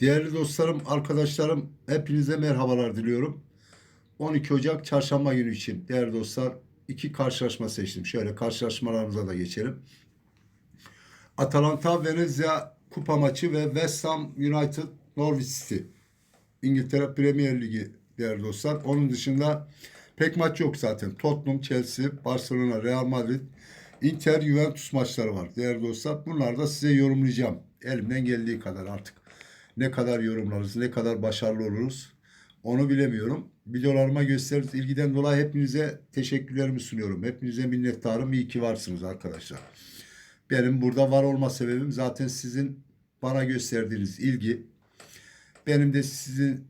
Değerli dostlarım, arkadaşlarım hepinize merhabalar diliyorum. 12 Ocak çarşamba günü için değerli dostlar iki karşılaşma seçtim. Şöyle karşılaşmalarımıza da geçelim. Atalanta Venezia kupa maçı ve West Ham United Norwich City. İngiltere Premier Ligi değerli dostlar. Onun dışında pek maç yok zaten. Tottenham, Chelsea, Barcelona, Real Madrid, Inter, Juventus maçları var değerli dostlar. Bunları da size yorumlayacağım. Elimden geldiği kadar artık. Ne kadar yorumlarız, ne kadar başarılı oluruz onu bilemiyorum. Videolarıma gösterdiğiniz ilgiden dolayı hepinize teşekkürlerimi sunuyorum. Hepinize minnettarım. İyi ki varsınız arkadaşlar. Benim burada var olma sebebim zaten sizin bana gösterdiğiniz ilgi. Benim de sizin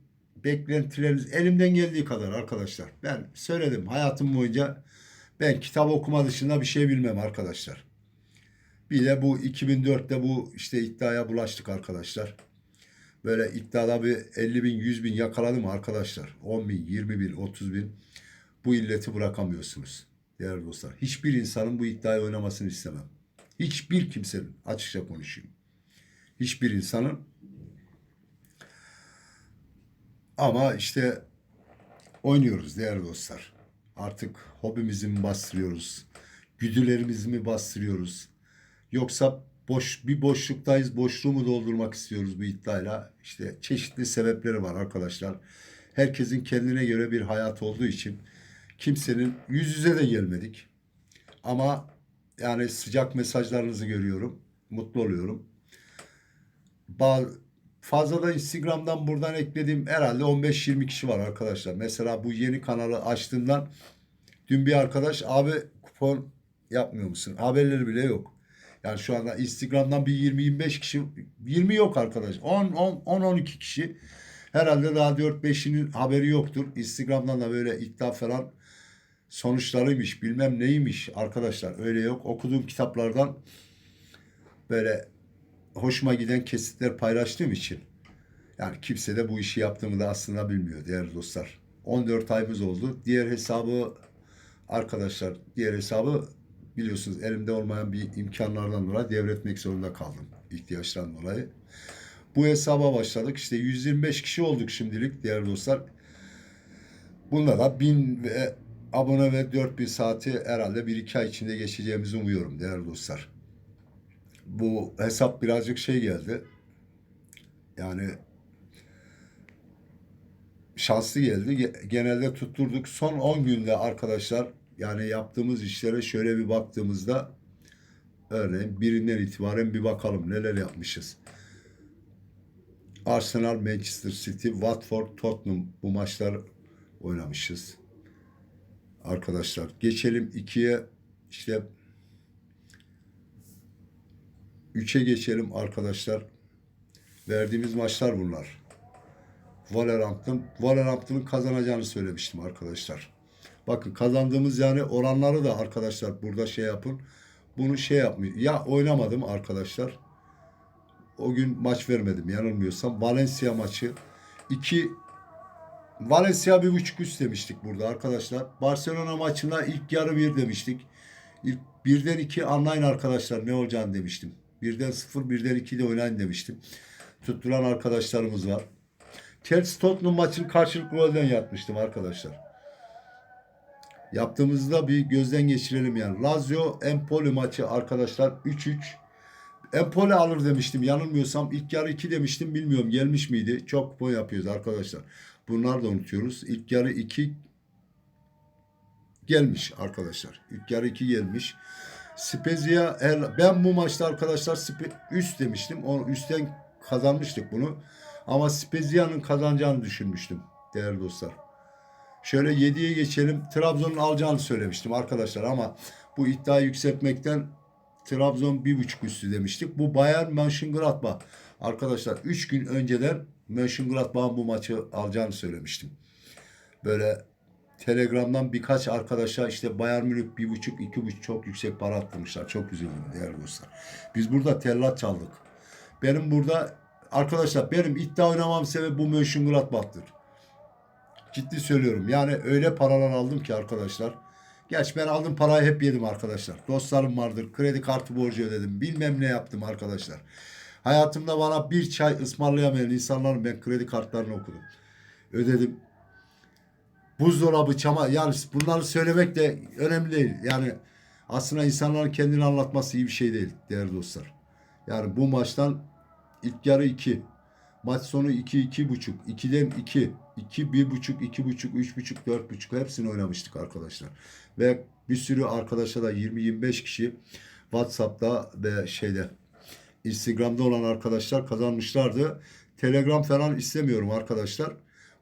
beklentileriniz elimden geldiği kadar arkadaşlar. Ben söyledim hayatım boyunca ben kitap okuma dışında bir şey bilmem arkadaşlar. Bir de bu 2004'te bu işte iddiaya bulaştık arkadaşlar. Böyle iddiada bir 50 bin, 100 bin yakaladım arkadaşlar. 10 bin, 20 bin, 30 bin. Bu illeti bırakamıyorsunuz değerli dostlar. Hiçbir insanın bu iddiayı oynamasını istemem. Hiçbir kimsenin açıkça konuşayım. Hiçbir insanın ama işte oynuyoruz değerli dostlar. Artık hobimizi mi bastırıyoruz? Güdülerimizi mi bastırıyoruz? Yoksa boş bir boşluktayız. Boşluğu mu doldurmak istiyoruz bu iddiayla? İşte çeşitli sebepleri var arkadaşlar. Herkesin kendine göre bir hayat olduğu için kimsenin yüz yüze de gelmedik. Ama yani sıcak mesajlarınızı görüyorum. Mutlu oluyorum. Bazı fazla da Instagram'dan buradan eklediğim herhalde 15-20 kişi var arkadaşlar. Mesela bu yeni kanalı açtığımdan dün bir arkadaş abi kupon yapmıyor musun? Haberleri bile yok. Yani şu anda Instagram'dan bir 20-25 kişi 20 yok arkadaş. 10 10 10 12 kişi. Herhalde daha 4-5'inin haberi yoktur. Instagram'dan da böyle iddia falan sonuçlarıymış, bilmem neymiş arkadaşlar. Öyle yok. Okuduğum kitaplardan böyle hoşuma giden kesitler paylaştığım için yani kimse de bu işi yaptığımı da aslında bilmiyor değerli dostlar. 14 ayımız oldu. Diğer hesabı arkadaşlar diğer hesabı biliyorsunuz elimde olmayan bir imkanlardan dolayı devretmek zorunda kaldım. ihtiyaçtan dolayı. Bu hesaba başladık. İşte 125 kişi olduk şimdilik değerli dostlar. Bunda da 1000 ve abone ve 4000 saati herhalde 1-2 ay içinde geçeceğimizi umuyorum değerli dostlar. Bu hesap birazcık şey geldi. Yani şanslı geldi. Ge- Genelde tutturduk. Son 10 günde arkadaşlar yani yaptığımız işlere şöyle bir baktığımızda örneğin birinden itibaren bir bakalım neler yapmışız. Arsenal, Manchester City, Watford, Tottenham bu maçlar oynamışız. Arkadaşlar geçelim ikiye işte üçe geçelim arkadaşlar. Verdiğimiz maçlar bunlar. Wolverhampton, Wolverhampton'ın kazanacağını söylemiştim arkadaşlar. Bakın kazandığımız yani oranları da arkadaşlar burada şey yapın. Bunu şey yapmıyor. Ya oynamadım arkadaşlar. O gün maç vermedim yanılmıyorsam. Valencia maçı. 2 Valencia bir buçuk üst demiştik burada arkadaşlar. Barcelona maçına ilk yarı bir demiştik. İlk birden iki anlayın arkadaşlar ne olacağını demiştim. Birden sıfır birden iki de oynayın demiştim. Tutturan arkadaşlarımız var. Chelsea Tottenham maçını karşılıklı golden yatmıştım arkadaşlar. Yaptığımızda bir gözden geçirelim yani. Lazio Empoli maçı arkadaşlar 3-3. Empoli alır demiştim yanılmıyorsam. ilk yarı 2 demiştim bilmiyorum gelmiş miydi. Çok kupon yapıyoruz arkadaşlar. Bunlar da unutuyoruz. İlk yarı 2 gelmiş arkadaşlar. İlk yarı 2 gelmiş. Spezia El- ben bu maçta arkadaşlar üst demiştim. O üstten kazanmıştık bunu. Ama Spezia'nın kazanacağını düşünmüştüm değerli dostlar. Şöyle 7'ye geçelim. Trabzon'un alacağını söylemiştim arkadaşlar ama bu iddiayı yükseltmekten Trabzon bir buçuk üstü demiştik. Bu Bayern Mönchengladbach. Arkadaşlar 3 gün önceden Mönchengladbach'ın bu maçı alacağını söylemiştim. Böyle Telegram'dan birkaç arkadaşa işte Bayern Münih bir buçuk, iki buçuk çok yüksek para attırmışlar. Çok üzüldüm değerli dostlar. Biz burada tellat çaldık. Benim burada arkadaşlar benim iddia oynamam sebebi bu Mönchengladbach'tır. Ciddi söylüyorum. Yani öyle paralar aldım ki arkadaşlar. Geç ben aldım parayı hep yedim arkadaşlar. Dostlarım vardır. Kredi kartı borcu ödedim. Bilmem ne yaptım arkadaşlar. Hayatımda bana bir çay ısmarlayamayan insanların ben kredi kartlarını okudum. Ödedim. Buzdolabı, çama yani bunları söylemek de önemli değil. Yani aslında insanların kendini anlatması iyi bir şey değil değerli dostlar. Yani bu maçtan ilk yarı 2. Maç sonu 2 iki, buçuk. 2'den 2. 2 bir buçuk, iki buçuk, üç buçuk, dört buçuk hepsini oynamıştık arkadaşlar. Ve bir sürü arkadaşa da 20-25 kişi WhatsApp'ta ve şeyde Instagram'da olan arkadaşlar kazanmışlardı. Telegram falan istemiyorum arkadaşlar.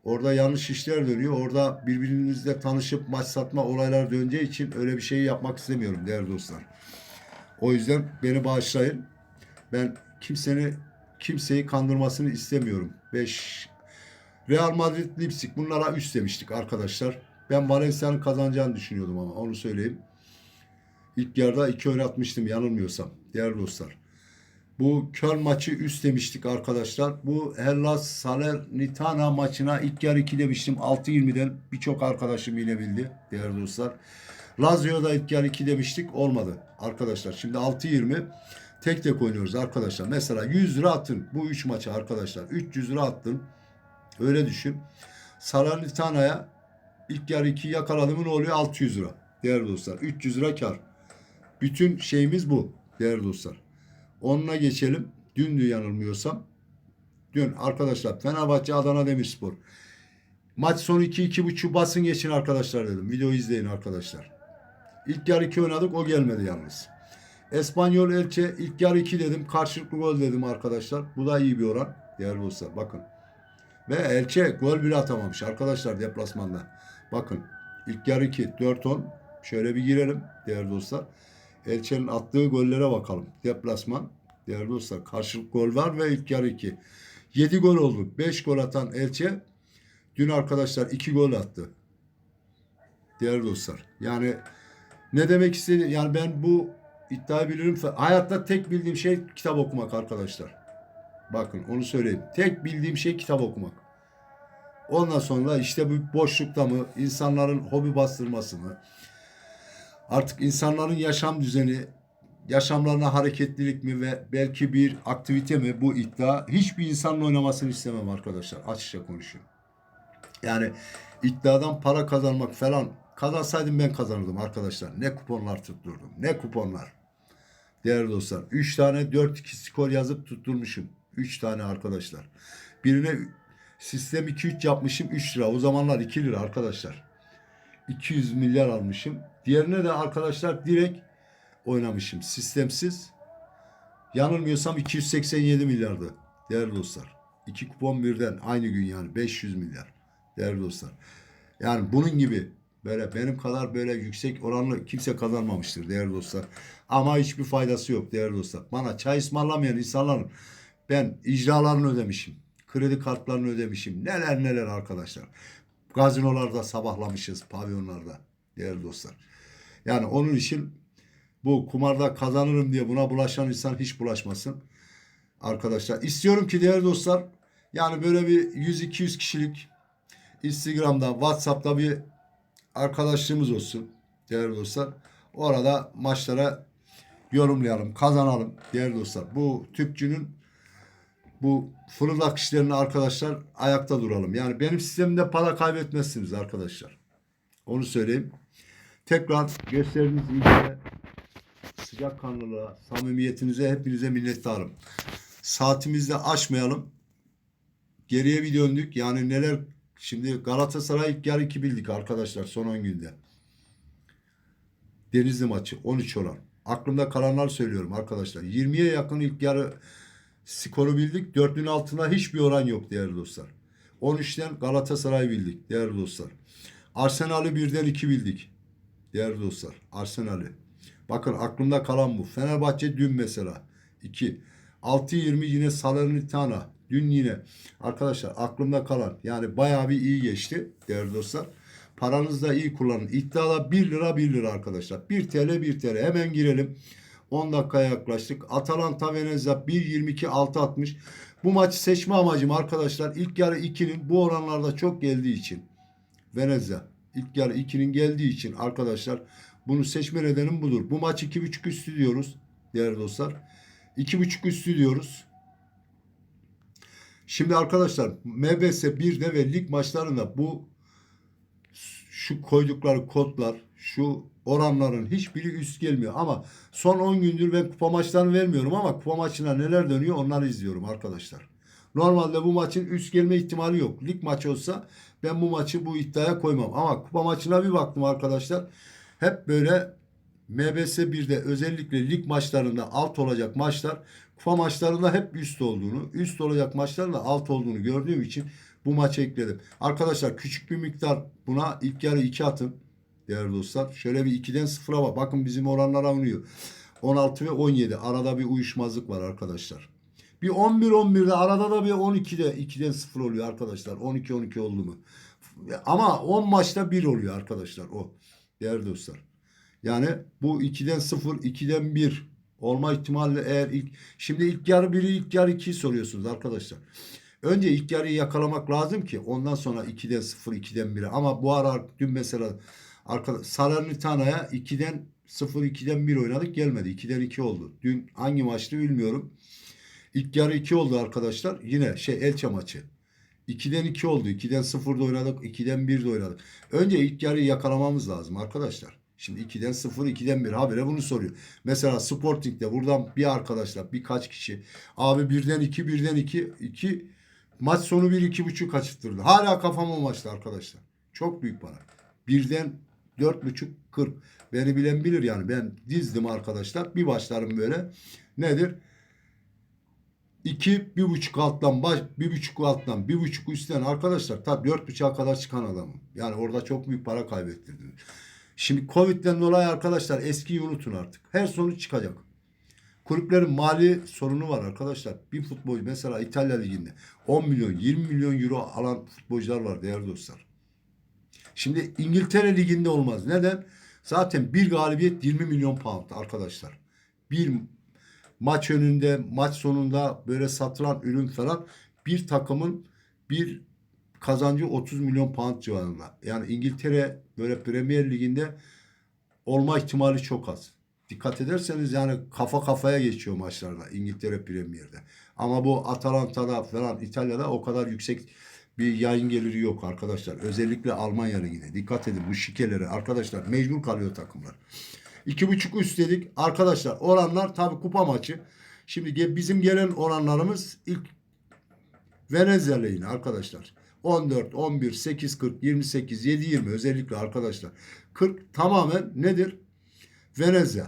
Orada yanlış işler dönüyor. Orada birbirinizle tanışıp maç satma olaylar döneceği için öyle bir şey yapmak istemiyorum değerli dostlar. O yüzden beni bağışlayın. Ben kimsenin kimseyi kandırmasını istemiyorum. 5 Real Madrid Leipzig bunlara 3 demiştik arkadaşlar. Ben Valencia'nın kazanacağını düşünüyordum ama onu söyleyeyim. İlk yarıda 2 oynatmıştım yanılmıyorsam değerli dostlar. Bu Köln maçı üst demiştik arkadaşlar. Bu Hellas Salernitana maçına ilk yarı 2 demiştim. 6-20'den birçok arkadaşım yine bildi değerli dostlar. Lazio'da ilk yarı 2 demiştik. Olmadı arkadaşlar. Şimdi 6-20 tek tek oynuyoruz arkadaşlar. Mesela 100 lira attın bu 3 maça arkadaşlar. 300 lira attın. Öyle düşün. Salernitana'ya ilk yarı 2 yakaladım ne oluyor? 600 lira. Değerli dostlar. 300 lira kar. Bütün şeyimiz bu. Değerli dostlar. Onunla geçelim. Dün yanılmıyorsam. Dün arkadaşlar Fenerbahçe Adana Demirspor. Maç sonu 2-2.5 basın geçin arkadaşlar dedim. Video izleyin arkadaşlar. İlk yarı 2 oynadık o gelmedi yalnız. Espanyol Elche ilk yarı 2 dedim. Karşılıklı gol dedim arkadaşlar. Bu da iyi bir oran. Değerli dostlar bakın. Ve Elche gol bile atamamış arkadaşlar deplasmanda. Bakın ilk yarı 2 4-10. Şöyle bir girelim değerli dostlar. Elche'nin attığı gollere bakalım. Deplasman. Değerli dostlar karşılık gol var ve ilk yarı 2. 7 gol oldu. 5 gol atan Elche dün arkadaşlar 2 gol attı. Değerli dostlar. Yani ne demek istediğim yani ben bu iddiayı bilirim. Hayatta tek bildiğim şey kitap okumak arkadaşlar. Bakın onu söyleyeyim. Tek bildiğim şey kitap okumak. Ondan sonra işte bu boşlukta mı insanların hobi bastırması mı artık insanların yaşam düzeni yaşamlarına hareketlilik mi ve belki bir aktivite mi bu iddia hiçbir insanın oynamasını istemem arkadaşlar açıkça konuşuyorum. Yani iddiadan para kazanmak falan kazansaydım ben kazanırdım arkadaşlar. Ne kuponlar tutturdum ne kuponlar. Değerli dostlar 3 tane 4-2 skor yazıp tutturmuşum. 3 tane arkadaşlar. Birine sistem 2-3 yapmışım 3 lira. O zamanlar 2 lira arkadaşlar. 200 milyar almışım. Diğerine de arkadaşlar direkt oynamışım. Sistemsiz. Yanılmıyorsam 287 milyardı. Değerli dostlar. İki kupon birden aynı gün yani 500 milyar. Değerli dostlar. Yani bunun gibi böyle benim kadar böyle yüksek oranlı kimse kazanmamıştır değerli dostlar. Ama hiçbir faydası yok değerli dostlar. Bana çay ısmarlamayan insanların ben icralarını ödemişim. Kredi kartlarını ödemişim. Neler neler arkadaşlar. Gazinolarda sabahlamışız, pavyonlarda değerli dostlar. Yani onun için bu kumarda kazanırım diye buna bulaşan insan hiç bulaşmasın. Arkadaşlar istiyorum ki değerli dostlar yani böyle bir 100-200 kişilik Instagram'da, WhatsApp'ta bir arkadaşlığımız olsun değerli dostlar. Orada maçlara yorumlayalım, kazanalım değerli dostlar. Bu tüpçünün bu fırıldak işlerini arkadaşlar ayakta duralım. Yani benim sistemimde para kaybetmezsiniz arkadaşlar. Onu söyleyeyim. Tekrar gösterdiğiniz ilgiye, sıcak kanlılığa, samimiyetinize hepinize minnettarım. Saatimizde aşmayalım. Geriye bir döndük. Yani neler şimdi Galatasaray ilk yarı 2 bildik arkadaşlar son 10 günde. Denizli maçı 13 olan. Aklımda kalanlar söylüyorum arkadaşlar. 20'ye yakın ilk yarı skoru bildik. Dörtlünün altına hiçbir oran yok değerli dostlar. 13'ten Galatasaray bildik değerli dostlar. Arsenal'i birden 2 bildik. Değerli dostlar. Arsenal'i. Bakın aklımda kalan bu. Fenerbahçe dün mesela 2. 6-20 yine Salernitana. Dün yine. Arkadaşlar aklımda kalan. Yani bayağı bir iyi geçti değerli dostlar. Paranızı da iyi kullanın. İddiala 1 lira 1 lira arkadaşlar. 1 TL 1 TL. Hemen girelim. 10 dakikaya yaklaştık. Atalanta Venezia 1.22 6.60. Bu maçı seçme amacım arkadaşlar ilk yarı 2'nin bu oranlarda çok geldiği için. Venezia ilk yarı 2'nin geldiği için arkadaşlar bunu seçme nedenim budur. Bu maç 2.5 üstü diyoruz değerli dostlar. 2.5 üstü diyoruz. Şimdi arkadaşlar MBS 1'de ve lig maçlarında bu şu koydukları kodlar, şu oranların hiçbiri üst gelmiyor. Ama son 10 gündür ben kupa maçlarını vermiyorum ama kupa maçına neler dönüyor onları izliyorum arkadaşlar. Normalde bu maçın üst gelme ihtimali yok. Lig maçı olsa ben bu maçı bu iddiaya koymam. Ama kupa maçına bir baktım arkadaşlar. Hep böyle MBS 1'de özellikle lig maçlarında alt olacak maçlar kupa maçlarında hep üst olduğunu, üst olacak maçlarında alt olduğunu gördüğüm için bu maçı ekledim. Arkadaşlar küçük bir miktar buna ilk yarı 2 atın değerli dostlar. Şöyle bir 2'den 0'a bak. Bakın bizim oranlara uyuyor. 16 ve 17 arada bir uyuşmazlık var arkadaşlar. Bir 11-11'de arada da bir 12'de 2'den 0 oluyor arkadaşlar. 12-12 oldu mu? Ama 10 maçta 1 oluyor arkadaşlar o. Değerli dostlar. Yani bu 2'den 0, 2'den 1 olma ihtimali eğer ilk şimdi ilk yarı 1'i ilk yarı 2'yi soruyorsunuz arkadaşlar. Önce ilk yarıyı yakalamak lazım ki ondan sonra 2'den 0, 2'den 1'e. Ama bu ara dün mesela arkadaş Salernitano'ya 2'den 0, 2'den 1 oynadık gelmedi. 2'den 2 oldu. Dün hangi maçtı bilmiyorum. İlk yarı 2 oldu arkadaşlar. Yine şey Elche maçı. 2'den 2 oldu. 2'den 0'da oynadık. 2'den 1'de oynadık. Önce ilk yarıyı yakalamamız lazım arkadaşlar. Şimdi 2'den 0, 2'den 1 habire bunu soruyor. Mesela Sporting'de buradan bir arkadaşlar birkaç kişi abi 1'den 2, 1'den 2, 2 maç sonu 1, 2,5 kaçırttırdı. Hala kafam o maçta arkadaşlar. Çok büyük para. Birden 4,5 40. Beni bilen bilir yani. Ben dizdim arkadaşlar. Bir başlarım böyle. Nedir? 2 bir buçuk alttan baş bir buçuk alttan bir buçuk üstten arkadaşlar tabi dört buçuğa kadar çıkan adamım. Yani orada çok büyük para kaybettirdim. Şimdi Covid'den dolayı arkadaşlar eskiyi unutun artık. Her sonuç çıkacak. Kulüplerin mali sorunu var arkadaşlar. Bir futbolcu mesela İtalya Ligi'nde 10 milyon 20 milyon euro alan futbolcular var değerli dostlar. Şimdi İngiltere Ligi'nde olmaz. Neden? Zaten bir galibiyet 20 milyon pound arkadaşlar. Bir maç önünde, maç sonunda böyle satılan ürün falan bir takımın bir kazancı 30 milyon pound civarında. Yani İngiltere böyle Premier Ligi'nde olma ihtimali çok az. Dikkat ederseniz yani kafa kafaya geçiyor maçlarda İngiltere Premier'de. Ama bu Atalanta'da falan İtalya'da o kadar yüksek bir yayın geliri yok arkadaşlar. Özellikle Almanya Ligi'ne. Dikkat edin bu şikeleri arkadaşlar mecbur kalıyor takımlar. İki buçuk üst. Arkadaşlar oranlar tabi kupa maçı. Şimdi bizim gelen oranlarımız ilk Venezia lehine arkadaşlar. 14, 11, 8, 40, 28, 7, 20 özellikle arkadaşlar. 40 tamamen nedir? Venezia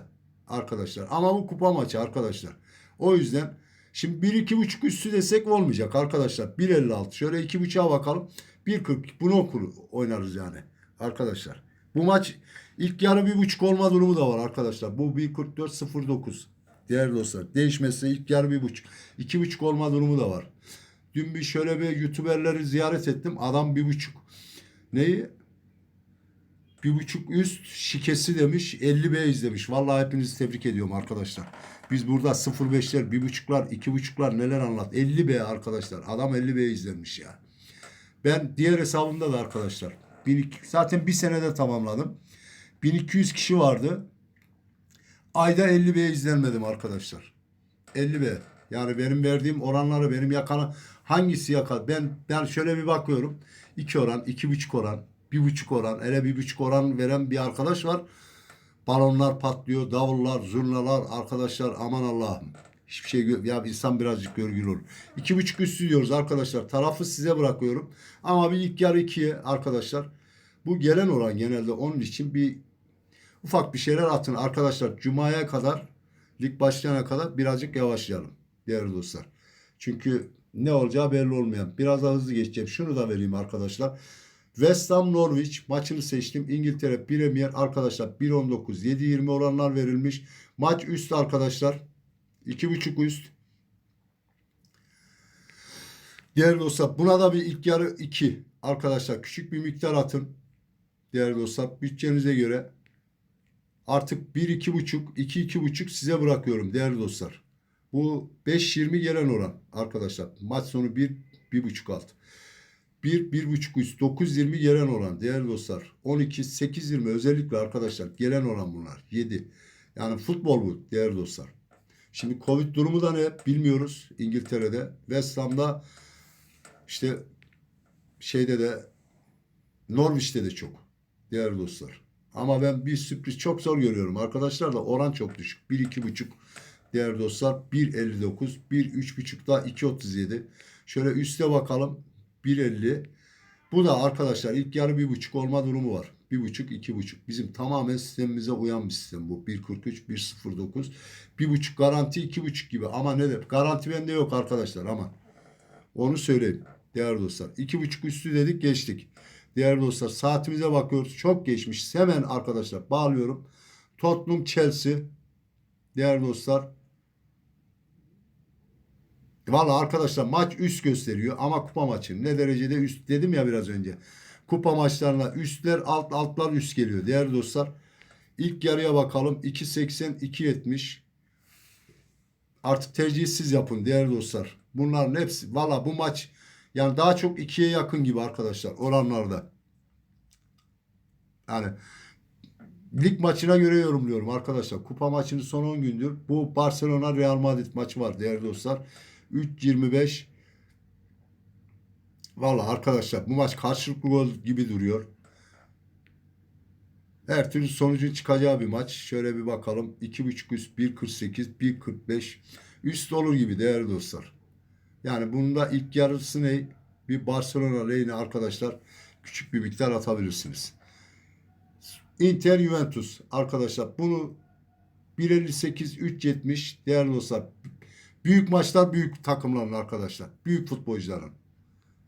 arkadaşlar. Ama bu kupa maçı arkadaşlar. O yüzden şimdi 1 2 buçuk üstü desek olmayacak arkadaşlar. 1.56 şöyle 2 buçuğa bakalım. 1.40 bunu okur oynarız yani arkadaşlar. Bu maç ilk yarı bir buçuk olma durumu da var arkadaşlar. Bu 1.44 09 değerli dostlar. Değişmezse ilk yarı bir buçuk. iki buçuk olma durumu da var. Dün bir şöyle bir youtuberleri ziyaret ettim. Adam bir buçuk. Neyi? Bir buçuk üst şikesi demiş. 50 B izlemiş. Vallahi hepinizi tebrik ediyorum arkadaşlar. Biz burada 0.5'ler, bir buçuklar, iki buçuklar neler anlat. 50 B arkadaşlar. Adam 50 B izlemiş ya. Ben diğer hesabımda da arkadaşlar. 1200, zaten bir senede tamamladım. 1200 kişi vardı. Ayda 50 B izlenmedim arkadaşlar. 50 B. Yani benim verdiğim oranları benim yakana hangisi yakar? Ben ben şöyle bir bakıyorum. 2 oran, iki buçuk oran, bir buçuk oran, hele bir buçuk oran veren bir arkadaş var. Balonlar patlıyor, davullar, zurnalar, arkadaşlar aman Allah'ım. Hiçbir şey ya insan birazcık görgülü olur. İki buçuk üstü diyoruz arkadaşlar. Tarafı size bırakıyorum. Ama bir ilk yarı ikiye arkadaşlar. Bu gelen oran genelde onun için bir ufak bir şeyler atın arkadaşlar. Cuma'ya kadar lig başlayana kadar birazcık yavaşlayalım değerli dostlar. Çünkü ne olacağı belli olmayan. Biraz daha hızlı geçeceğim. Şunu da vereyim arkadaşlar. West Ham Norwich maçını seçtim. İngiltere Premier arkadaşlar 1.19 7.20 oranlar verilmiş. Maç üst arkadaşlar. 2.5 üst. Değerli dostlar buna da bir ilk yarı 2 arkadaşlar küçük bir miktar atın. Değerli dostlar bütçenize göre artık 1 2.5 2 2.5 size bırakıyorum değerli dostlar. Bu 5-20 gelen oran arkadaşlar. Maç sonu 1 1.5 alt. 1 1.5 üst 9-20 gelen oran değerli dostlar. 12 8-20 özellikle arkadaşlar gelen oran bunlar. 7. Yani futbol bu değerli dostlar. Şimdi Covid durumu da ne bilmiyoruz İngiltere'de. West Ham'da İşte şeyde de Norwich'te de çok değerli dostlar. Ama ben bir sürpriz çok zor görüyorum. Arkadaşlar da oran çok düşük. 1-2,5 değerli dostlar. 1.59, 1.3.5 da 2.37. Şöyle üste bakalım. 1.50. Bu da arkadaşlar ilk yarı bir buçuk olma durumu var. Bir buçuk, iki buçuk. Bizim tamamen sistemimize uyan bir sistem bu. 1.43, 1.09. Bir buçuk garanti, iki buçuk gibi. Ama ne de garanti bende yok arkadaşlar ama. Onu söyleyeyim değerli dostlar. İki buçuk üstü dedik geçtik. Değerli dostlar saatimize bakıyoruz. Çok geçmiş. Hemen arkadaşlar bağlıyorum. Tottenham Chelsea. Değerli dostlar. Valla arkadaşlar maç üst gösteriyor ama kupa maçı ne derecede üst dedim ya biraz önce. Kupa maçlarına üstler alt altlar üst geliyor değerli dostlar. İlk yarıya bakalım 2.80 2.70 artık tercihi siz yapın değerli dostlar. Bunların hepsi valla bu maç yani daha çok ikiye yakın gibi arkadaşlar oranlarda. Yani lig maçına göre yorumluyorum arkadaşlar. Kupa maçının son 10 gündür. Bu Barcelona Real Madrid maçı var değerli dostlar. 3.25 Valla arkadaşlar bu maç karşılıklı gol gibi duruyor. Her türlü sonucun çıkacağı bir maç. Şöyle bir bakalım. 2.5 üst 1.48 1.45 üst olur gibi değerli dostlar. Yani bunda ilk yarısı ne? Bir Barcelona lehine arkadaşlar küçük bir miktar atabilirsiniz. Inter Juventus arkadaşlar bunu 1.58 3.70 değerli dostlar. Büyük maçlar büyük takımların arkadaşlar. Büyük futbolcuların.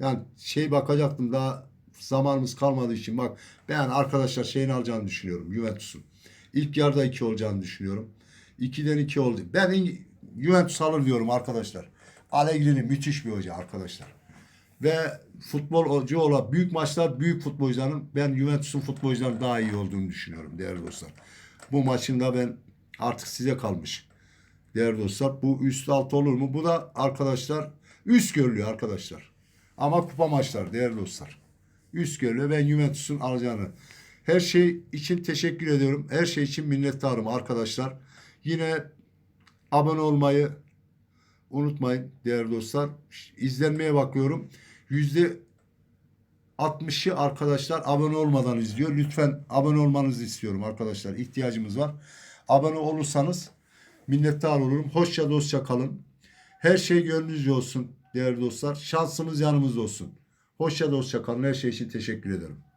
Yani şey bakacaktım daha zamanımız kalmadığı için bak ben arkadaşlar şeyin alacağını düşünüyorum Juventus'un. İlk yarıda 2 olacağını düşünüyorum. 2'den 2 oldu. Ben Juventus alır diyorum arkadaşlar. Allegri'nin müthiş bir hoca arkadaşlar. Ve futbolcu olan büyük maçlar büyük futbolcuların ben Juventus'un futbolcuların daha iyi olduğunu düşünüyorum değerli dostlar. Bu maçında ben artık size kalmış. Değerli dostlar bu üst alt olur mu? Bu da arkadaşlar üst görülüyor arkadaşlar. Ama kupa maçlar değerli dostlar. Üst görülüyor. Ben Juventus'un alacağını. Her şey için teşekkür ediyorum. Her şey için minnettarım arkadaşlar. Yine abone olmayı unutmayın değerli dostlar. İzlenmeye bakıyorum. Yüzde 60'ı arkadaşlar abone olmadan izliyor. Lütfen abone olmanızı istiyorum arkadaşlar. İhtiyacımız var. Abone olursanız minnettar olurum. Hoşça dostça kalın. Her şey gönlünüzce olsun değerli dostlar. Şansınız yanımızda olsun. Hoşça dostça kalın. Her şey için teşekkür ederim.